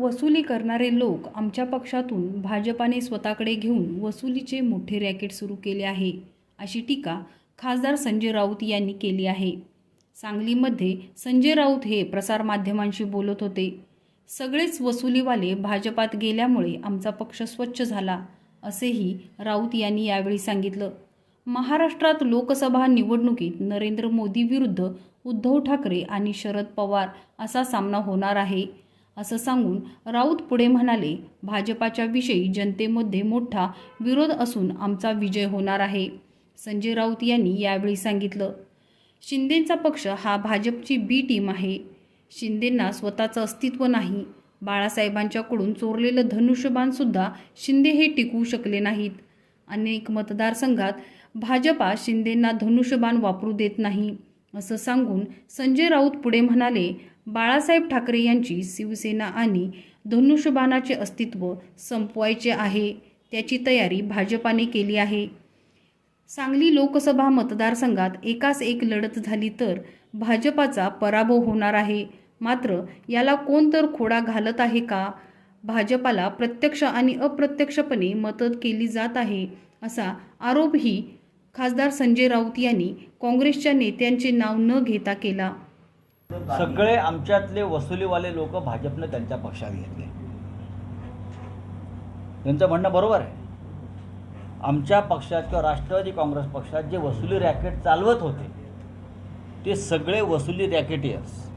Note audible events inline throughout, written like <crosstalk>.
वसुली करणारे लोक आमच्या पक्षातून भाजपाने स्वतःकडे घेऊन वसुलीचे मोठे रॅकेट सुरू केले आहे अशी टीका खासदार संजय राऊत यांनी केली आहे. सांगलीमध्ये संजय राऊत हे प्रसारमाध्यमांशी बोलत होते. सगळेच वसुलीवाले भाजपात गेल्यामुळे आमचा पक्ष स्वच्छ झाला असेही राऊत यांनी यावेळी सांगितलं. महाराष्ट्रात लोकसभा निवडणुकीत नरेंद्र मोदी विरुद्ध उद्धव ठाकरे आणि शरद पवार असा सामना होणार आहे. असं सांगून राऊत पुढे म्हणाले भाजपाच्या विषयी जनतेमध्ये मोठा विरोध असून आमचा विजय होणार आहे. संजय राऊत यांनी यावेळी सांगितलं शिंदेंचा पक्ष हा भाजपची बी टीम आहे. शिंदेंना स्वतःचं अस्तित्व नाही. बाळासाहेबांच्याकडून चोरलेलं धनुष्यबाणसुद्धा शिंदे हे टिकवू शकले नाहीत. अनेक मतदारसंघात भाजपा शिंदेंना धनुष्यबाण वापरू देत नाही. असं सांगून संजय राऊत पुढे म्हणाले बाळासाहेब ठाकरे यांची शिवसेना आणि धनुष्यबाणाचे अस्तित्व संपवायचे आहे त्याची तयारी भाजपाने केली आहे. सांगली लोकसभा मतदारसंघात एकास एक लढत झाली तर भाजपाचा पराभव होणार आहे. मात्र याला कोण तर खोडा घालत आहे का? भाजपाला प्रत्यक्ष आणि अप्रत्यक्षपणे मदत केली जात आहे असा आरोपही खासदार संजय राऊत यांनी काँग्रेसच्या नेत्यांचे नाव न घेता केला. सगळे आमच्यातले वसुलीवाले लोक भाजपनं त्यांच्या पक्षात घेतले. त्यांचं म्हणणं बरोबर आहे. आमच्या पक्षात किंवा राष्ट्रवादी काँग्रेस पक्षात जे वसुली रॅकेट चालवत होते ते सगळे वसुली रॅकेटियर्स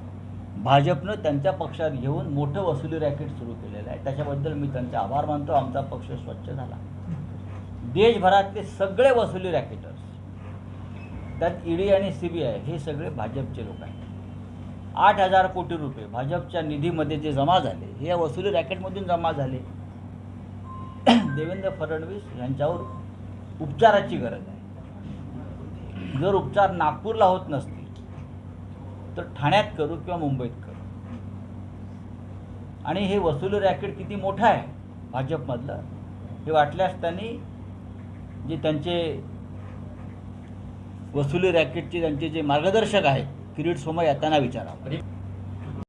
भाजपनं त्यांच्या पक्षात घेऊन मोठं वसुली रॅकेट सुरू केलेलं आहे. त्याच्याबद्दल मी त्यांचे आभार मानतो. आमचा पक्ष स्वच्छ झाला. देशभरातले सगळे वसुली रॅकेटर्स त्यात ईडी आणि सी बी आय हे सगळे भाजपचे लोक आहेत. आठ हजार कोटी रुपये भाजपच्या निधीमध्ये जे जमा झाले हे या वसुली रॅकेटमधून जमा झाले. <clears throat> देवेंद्र फडणवीस यांच्यावर उपचाराची गरज आहे. जर उपचार नागपूरला होत नसतील तर ठाण्यात करू किंवा मुंबईत करू. आणि हे वसुली रॅकेट किती मोठं आहे भाजपमधलं हे वाटल्यास त्यांनी जे त्यांचे वसुली रॅकेटचे त्यांचे जे मार्गदर्शक आहेत किरीट सोमय्या त्यांना विचारा.